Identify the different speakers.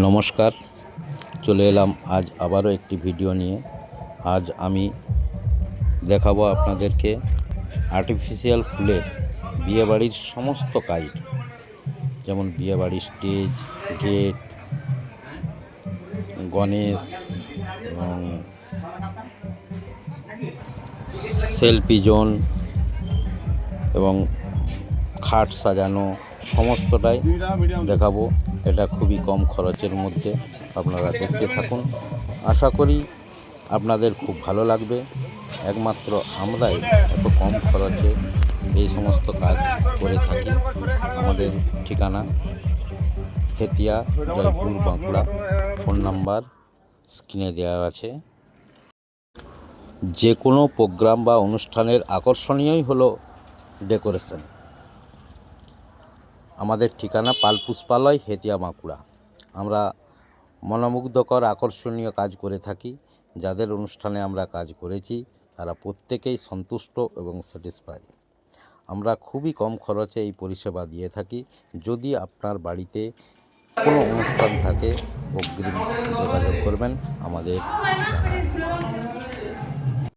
Speaker 1: নমস্কার, চলে এলাম আজ আবারও একটি ভিডিও নিয়ে। আজ আমি দেখাবো আপনাদেরকে আর্টিফিশিয়াল ফুলের বিয়েবাড়ির সমস্ত কাজ। যেমন বিয়েবাড়ির স্টেজ গেট গণেশ, এবং সেলফি জোন এবং খাট সাজানো সমস্তটাই দেখাবো। এটা খুবই কম খরচের মধ্যে আপনারা দেখতে থাকুন। আশা করি আপনাদের খুব ভালো লাগবে। একমাত্র আমরাই এত কম খরচে এই সমস্ত কাজ করে থাকি। আমাদের ঠিকানা ফেতিয়া জয়পুর বাঁকুড়া। ফোন নাম্বার স্ক্রিনে দেওয়া আছে। যে কোনো প্রোগ্রাম বা অনুষ্ঠানের আকর্ষণীয়ই হলো ডেকোরেশন। আমাদের ঠিকানা পালপুষ্পালয়, হেতিয়া বাঁকুড়া আমরা মনোমুগ্ধকর, আকর্ষণীয় কাজ করে থাকি। যাদের অনুষ্ঠানে আমরা কাজ করেছি, তারা প্রত্যেকেই সন্তুষ্ট এবং স্যাটিসফাই আমরা খুবই কম খরচে এই পরিষেবা দিয়ে থাকি। যদি আপনার বাড়িতে কোনো অনুষ্ঠান থাকে, অগ্রিম যোগাযোগ করবেন আমাদের।